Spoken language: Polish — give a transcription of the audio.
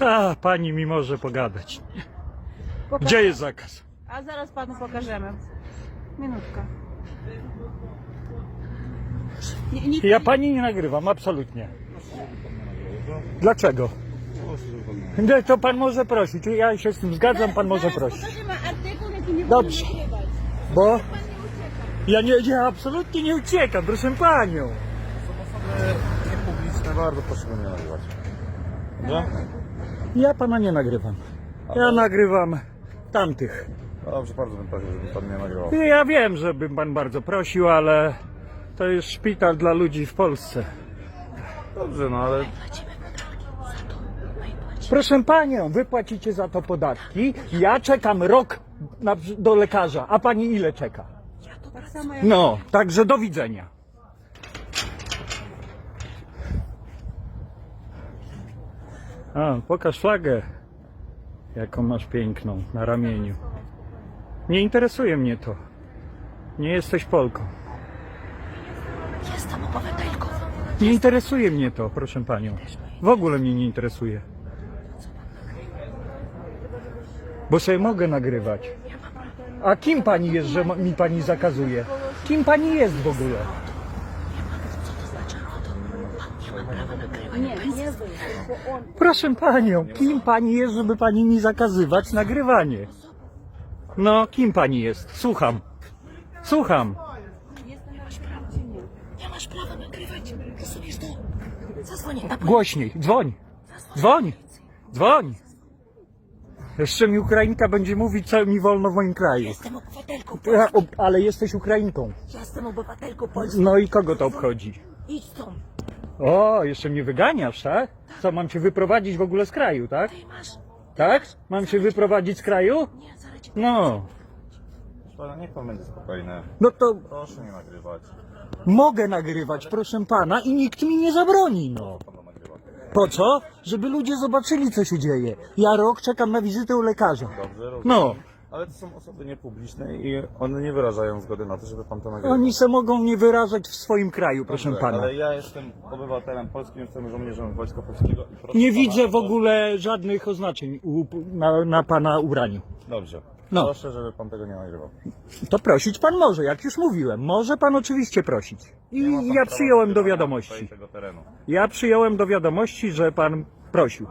A, pani mi może pogadać. Pokażę- Gdzie jest zakaz? A zaraz panu pokażemy. Minutka. Nie, nie, Ja pani nie nagrywam, absolutnie. Dlaczego? Nie, To pan może prosić. Ja się z tym zgadzam, pan może zaraz prosić. Pokażemy artykuł, jaki nie Dobrze. wolno nagrywać. Bo Pan nie ucieka. ja nie, ja absolutnie nie uciekam, proszę panią. Osoby niepubliczne bardzo proszę go nie nagrywać. Dobrze? Ja pana nie nagrywam. Ja nagrywam tamtych. Dobrze, bardzo bym prosił, żeby pan nie nagrywał. Ja wiem, żebym pan bardzo prosił, ale to jest szpital dla ludzi w Polsce. Dobrze, no ale Proszę panią, wy płacicie za to podatki. Ja czekam rok na, do lekarza, a pani ile czeka? Tak No, także do widzenia. A, pokaż flagę, jaką masz piękną na ramieniu. Nie interesuje mnie to. Nie jesteś Polką. Jestem obywatelką. Nie interesuje mnie to, proszę panią. W ogóle mnie nie interesuje. Bo sobie mogę nagrywać. A kim pani jest, że mi pani zakazuje? Kim pani jest w ogóle? Proszę panią, kim pani jest, żeby pani mi zakazywać nagrywanie? No, kim pani jest? Słucham. Słucham. Jestem na sprawdzie, nie. Nie masz prawa nagrywać. Rozumiesz to? Zadzwonię na Głośniej. Dzwoń. Dzwoń. Dzwoń. Jeszcze mi Ukrainka będzie mówić, co mi wolno w moim kraju. Jestem obywatelką Ja, ob- ale jesteś Ukrainką. Jestem obywatelką polską. No i kogo to obchodzi? Idź stąd. O, jeszcze mnie wyganiasz, tak? Co, mam cię wyprowadzić w ogóle z kraju, tak? Ty masz. Tak? Mam cię wyprowadzić z kraju? Nie, zaraz cię No. Pana, niech pan będzie spokojny. No to Proszę nie nagrywać. mogę nagrywać, proszę pana, i nikt mi nie zabroni, no. Pan nagrywa. Po co? Żeby ludzie zobaczyli, co się dzieje. Ja rok czekam na wizytę u lekarza. Dobrze, rozumiem. No. Ale to są osoby niepubliczne i one nie wyrażają zgody na to, żeby pan to nagrywał. Oni se mogą nie wyrażać w swoim kraju, proszę Dobrze, pana. Ale ja jestem obywatelem polskim, jestem żołnierzem Wojska Polskiego i proszę Nie pana widzę w ogóle żadnych oznaczeń u, na, na pana ubraniu. Dobrze. No. Proszę, żeby pan tego nie nagrywał. To prosić pan może, jak już mówiłem. Może pan oczywiście prosić. I Nie ma pan ja prawa przyjąłem do nagrywania wiadomości. tutaj tego terenu. Ja przyjąłem do wiadomości, że pan prosił.